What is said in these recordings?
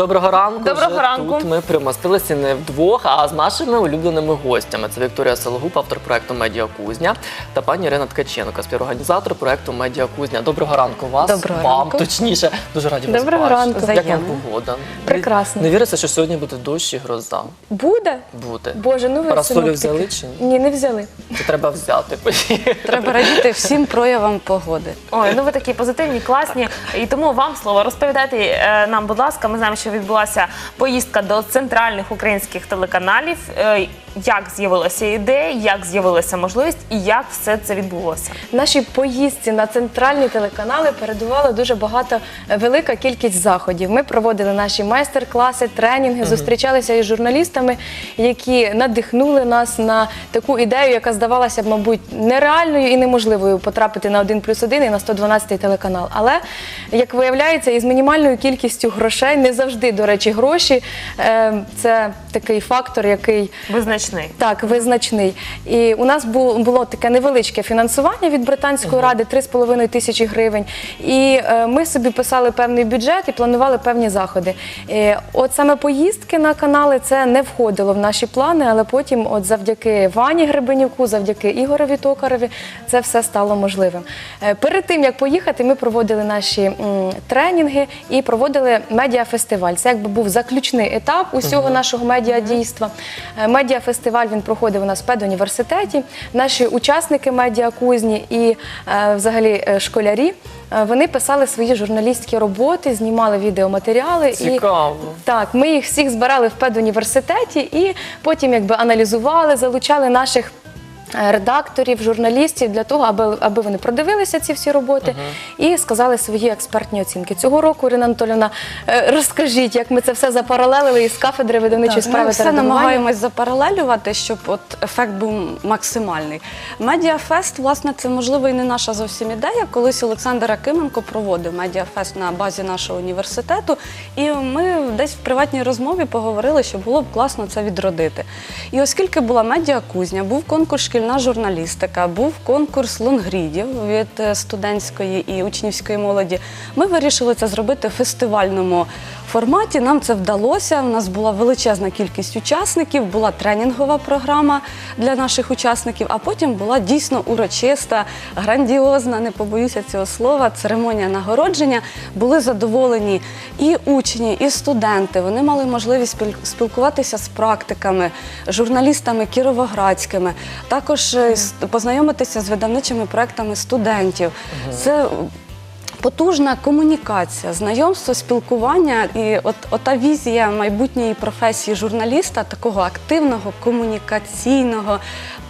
Доброго ранку. Доброго Вже ранку. Тут ми примостилися не вдвох, а з нашими улюбленими гостями. Це Вікторія Сологуб, автор проекту Медіа Кузня, та пані Ірина Ткаченко, співорганізатор проекту Медіа Кузня. Доброго ранку вас. Доброго вам, ранку. точніше. Дуже раді вас Доброго бачити. ранку. Як вам погода? Прекрасно. Не віриться, що сьогодні буде дощ і гроза. Буде? Бути. Боже, ну ви синоптики. взяли чи ні? Ні, не взяли. Це треба взяти. Треба радіти всім проявам погоди. Ой, ну ви такі позитивні, класні. І тому вам слово розповідайте е, нам, будь ласка. Ми знаємо, що відбулася поїздка до центральних українських телеканалів. Е, Як з'явилася ідея, як з'явилася можливість і як все це відбулося? Нашій поїздці на центральні телеканали передувало дуже багато е, велика кількість заходів. Ми проводили наші майстер-класи, тренінги, зустрічалися із журналістами, які надихнули нас на таку ідею, яка здавалася б, мабуть, нереальною і неможливою потрапити на 1 плюс 1 і на 112 телеканал. Але як виявляється, із мінімальною кількістю грошей, не завжди, до речі, гроші е, це такий фактор, який Визначний. так, визначний. І у нас бу- було таке невеличке фінансування від британської ради 3,5 тисячі гривень. І е, ми собі писали певний бюджет і планували певні заходи. Е, от саме поїздки на канали це не входило в наші плани, але потім, от завдяки Вані Гребенюку, завдяки Ігорові Токареві, це все стало можливим. Е, перед тим як поїхати, ми проводили наші м, тренінги і проводили медіафестиваль. Це якби був заключний етап усього нашого медіадійства. Е, Медіафестиваль він проходив у нас в педуніверситеті. Наші учасники медіакузні і е, взагалі е, школярі. Вони писали свої журналістські роботи, знімали відеоматеріали. Цікаво. І, так, ми їх всіх збирали в педуніверситеті і потім якби аналізували, залучали наших. Е, Редакторів, журналістів для того, аби, аби вони продивилися ці всі роботи і сказали свої експертні оцінки. Цього року, Ірина Анатолівна, е, розкажіть, як ми це все запаралелили із кафедри видавничої справи ми та все редагування. намагаємось запаралелювати, щоб от ефект був максимальний. Медіафест, власне, це можливо і не наша зовсім ідея. Колись Олександр Акименко проводив медіафест на базі нашого університету, і ми десь в приватній розмові поговорили, що було б класно це відродити. І оскільки була медіакузня, був конкурс шкільна журналістика, був конкурс лонгрідів від е, студентської і учнівської молоді, ми вирішили це зробити в фестивальному форматі. Нам це вдалося. У нас була величезна кількість учасників, була тренінгова програма для наших учасників, а потім була дійсно урочиста, грандіозна, не побоюся цього слова, церемонія нагородження. Були задоволені і учні, і студенти. Вони мали можливість спіл- спілкуватися з практиками, журналістами кіровоградськими, також е, з- познайомитися з видавничими проектами студентів. Це Потужна комунікація, знайомство, спілкування і от ота візія майбутньої професії журналіста, такого активного, комунікаційного,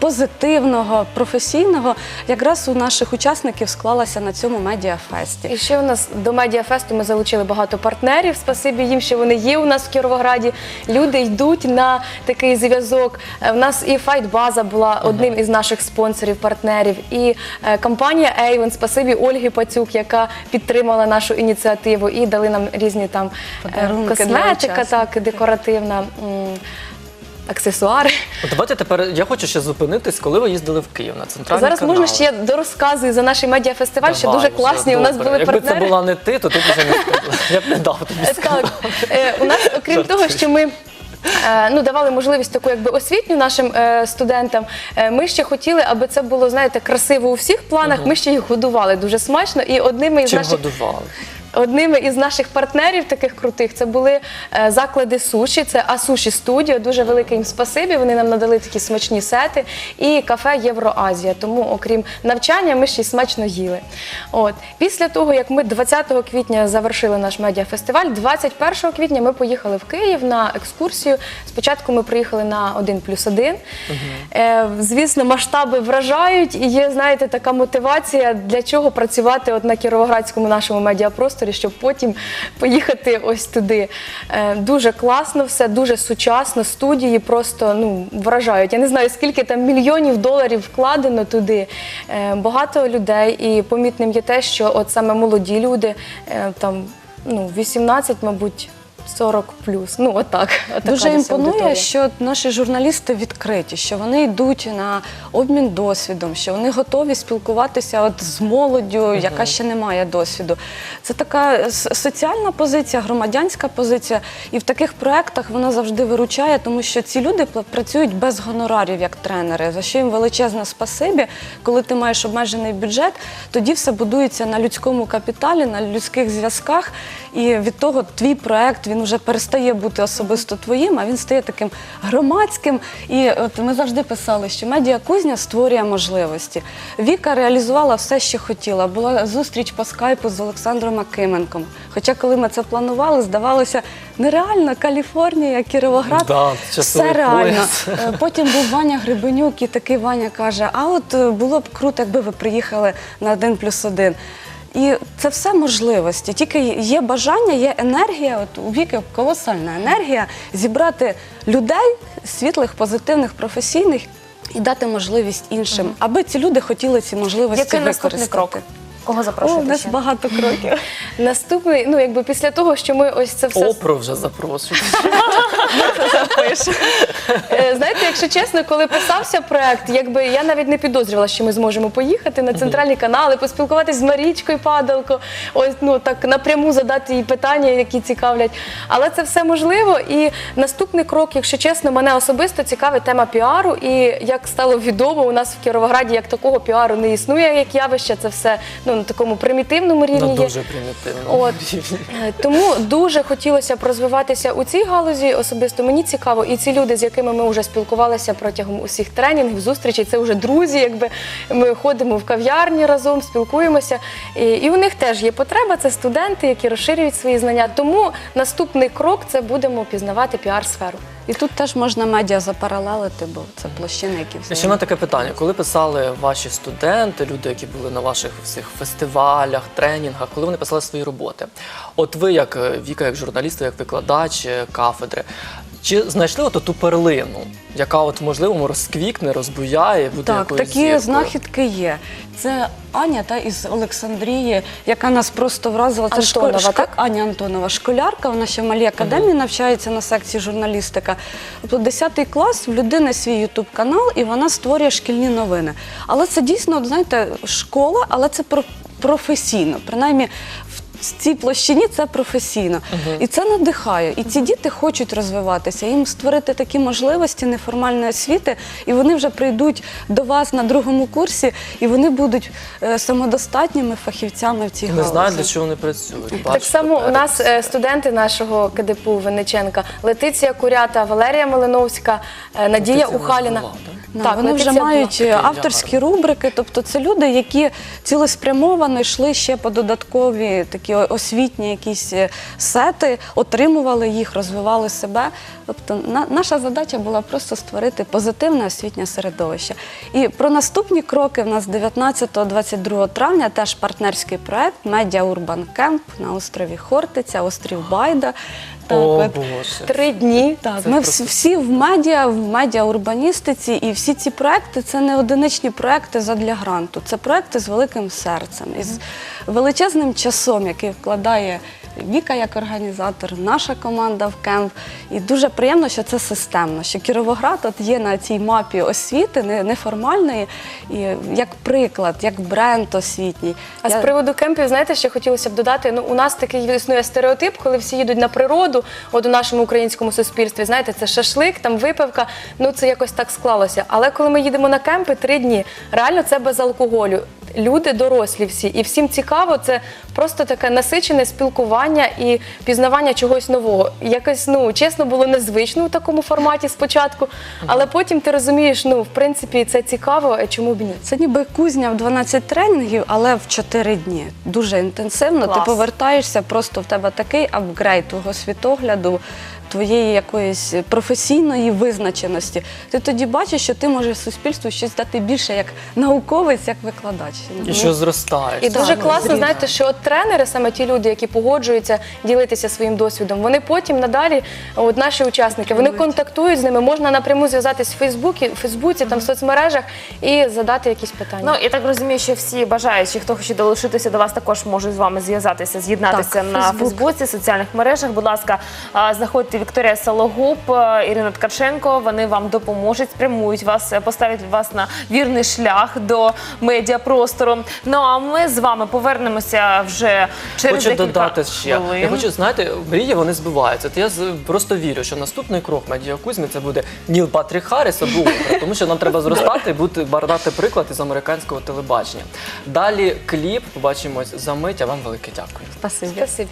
позитивного, професійного, якраз у наших учасників склалася на цьому медіафесті. І ще у нас до медіафесту ми залучили багато партнерів. Спасибі їм, що вони є у нас в Кіровограді. Люди йдуть на такий зв'язок. Е, У нас і Файтбаза була одним із наших спонсорів, партнерів, і е, компанія Avon, спасибі Ольги Пацюк, яка підтримала нашу ініціативу і дали нам різні там е, Подарунки косметика, так, декоративна. Аксесуари. От Давайте тепер я хочу ще зупинитись, коли ви їздили в Київ на центральний Зараз канал. можна ще я дорозказую за наш медіафестиваль, що дуже класні. У нас були Якби партнери. це була не ти, то ти б вже не сказала. Я б не дав тобі сказати. Так, е, у нас, окрім того, що ми. е, Ну, давали можливість таку якби освітню нашим е, студентам. е, Ми ще хотіли, аби це було знаєте красиво у всіх планах. Ми ще їх годували дуже смачно. І одними із Чим наших годували? Одними із наших партнерів, таких крутих, це були е, заклади суші. Це Асуші Студіо. Дуже велике їм спасибі. Вони нам надали такі смачні сети. І кафе Євроазія. Тому, окрім навчання, ми ще й смачно їли. От після того, як ми 20 квітня завершили наш медіафестиваль, 21 квітня ми поїхали в Київ на екскурсію. Спочатку ми приїхали на 1 плюс 1. Е, звісно, масштаби вражають, і є, знаєте, така мотивація, для чого працювати от на Кіровоградському нашому медіапросторі, щоб потім поїхати ось туди. Е, дуже класно все, дуже сучасно. Студії просто ну, вражають. Я не знаю, скільки там мільйонів доларів вкладено туди. Е, багато людей, і помітним є те, що от саме молоді люди, е, там ну, 18, мабуть. 40 плюс. Ну, отак. отака Дуже десь імпонує, аудиторія. що наші журналісти відкриті, що вони йдуть на обмін досвідом, що вони готові спілкуватися от з молоддю, яка ще не має досвіду. Це така соціальна позиція, громадянська позиція. І в таких проєктах вона завжди виручає, тому що ці люди працюють без гонорарів як тренери, за що їм величезне спасибі. Коли ти маєш обмежений бюджет, тоді все будується на людському капіталі, на людських зв'язках. І від того твій проект він вже перестає бути особисто твоїм, а він стає таким громадським. І от ми завжди писали, що медіакузня створює можливості. Віка реалізувала все, що хотіла. Була зустріч по скайпу з Олександром Акименком. Хоча, коли ми це планували, здавалося нереально Каліфорнія, Кіровоград, Да, все реально. пояс. Е, Потім був Ваня Грибенюк, і такий Ваня каже: А от е, було б круто, якби ви приїхали на один плюс один. І це все можливості. Тільки є бажання, є енергія. От у віки колосальна енергія зібрати людей світлих, позитивних, професійних і дати можливість іншим, аби ці люди хотіли ці можливості Який наступний використати. крок? Кого О, у запрошуєте нас ще? багато кроків. Наступний, ну якби після того, що ми ось це все Опру вже запрошують. Е, Знаєте, якщо чесно, коли писався проект, якби я навіть не підозрювала, що ми зможемо поїхати на центральні канали, поспілкуватись з Марічкою Падалко, ось ну так напряму задати їй питання, які цікавлять. Але це все можливо. І наступний крок, якщо чесно, мене особисто цікавить тема піару. І як стало відомо, у нас в Кіровограді як такого піару не існує, як явище. Це все ну на такому примітивному рівні. Ну, є. дуже примітивно. От. Е, Тому дуже хотілося б розвиватися у цій галузі. Особисто мені цікаво, і ці люди, з якими ми вже спілкувалися протягом усіх тренінгів, зустрічей, це вже друзі. Якби ми ходимо в кав'ярні разом, спілкуємося. І, і у них теж є потреба. Це студенти, які розширюють свої знання. Тому наступний крок це будемо пізнавати піар-сферу. І тут теж можна медіа запаралелити, бо це площини, які всі. Ще мене таке питання. Коли писали ваші студенти, люди, які були на ваших всіх фестивалях, тренінгах, коли вони писали свої роботи, от ви, як е, Віка, як журналіст, як викладач е, кафедри, чи знайшли от ту перлину, яка от можливо розквікне, розбуяє, буде Так, якоюсь такі зіркою? знахідки є. Це Аня та із Олександрії, яка нас просто вразила. Це Антонова, шко- шко- так? Аня Антонова, школярка. Вона ще в малій академії навчається на секції журналістика. Тобто 10 клас в людини свій ютуб канал, і вона створює шкільні новини. Але це дійсно, от, знаєте, школа, але це про- професійно. Принаймні в цій площині це професійно. І це надихає. І ці діти хочуть розвиватися. Їм створити такі можливості неформальної освіти, і вони вже прийдуть до вас на другому курсі, і вони будуть е, самодостатніми фахівцями в цій Не галузі. знаю, для чого вони працюють. Так само у нас е, студенти нашого КДПУ Винниченка Летиція Курята, Валерія Малиновська, е, Надія Ухаліна. назвала, так? Вони вже Летиція мають е, авторські рубрики, тобто це люди, які цілеспрямовано йшли ще по додаткові такі о- освітні якісь е, сети, отримували їх, розвивали себе. Тобто на, наша задача була просто створити позитивне освітнє середовище. І про наступні кроки в нас 19-22 травня теж партнерський проект Медіа Урбан Кемп на острові Хортиця, острів Байда. Так, О, от. Боже. Три дні. Так, Це ми просто- всі, в медіа, в медіаурбаністиці, і всі ці проекти це не одиничні проекти задля гранту. Це проекти з великим серцем, із величезним часом, який вкладає Віка як організатор, наша команда в кемп. І дуже приємно, що це системно, що Кіровоград от є на цій мапі освіти, не- неформальної, і як приклад, як бренд освітній. А Я- з приводу кемпів, знаєте, ще хотілося б додати. Ну, у нас такий існує стереотип, коли всі їдуть на природу, от у нашому українському суспільстві, знаєте, це шашлик, там випивка. Ну це якось так склалося. Але коли ми їдемо на кемпи три дні, реально це без алкоголю. Люди дорослі всі, і всім цікаво, це просто таке насичене спілкування і пізнавання чогось нового. Якось ну чесно було незвично у такому форматі спочатку, але потім ти розумієш, ну в принципі це цікаво, а чому б ні? Це ніби кузня в 12 тренінгів, але в 4 дні. Дуже інтенсивно. Клас. Ти повертаєшся, просто в тебе такий апгрейд твого світогляду. Твоєї якоїсь професійної визначеності. Ти тоді бачиш, що ти можеш суспільству щось дати більше як науковець, як викладач. І що зростає. І дуже класно, знаєте, що от тренери, саме ті люди, які погоджуються ділитися своїм досвідом, вони потім надалі, от наші учасники, вони контактують з ними. Можна напряму зв'язатись в Фейсбуці, в Фейсбуці, там в соцмережах і задати якісь питання. Ну я так розумію, що всі бажаючі, хто хоче долучитися до вас, також можуть з вами зв'язатися, з'єднатися на. Фейсбуці, соціальних мережах. Будь ласка, знаходьте Вікторія Сологуб, е, Ірина Ткаченко. Вони вам допоможуть, спрямують вас, е, поставлять вас на вірний шлях до медіапростору. Ну а ми з вами повернемося вже через Хочу декілька додати ще. хвилин. Я хочу, знаєте, мрії вони збиваються. Я просто вірю, що наступний крок медіа Кузьми це буде Ніл Патрік Харріс або Опра, тому що нам треба зростати і бути бардати приклад із американського телебачення. Далі кліп, побачимось за мить, а вам велике дякую. Спасибі. Спасибі.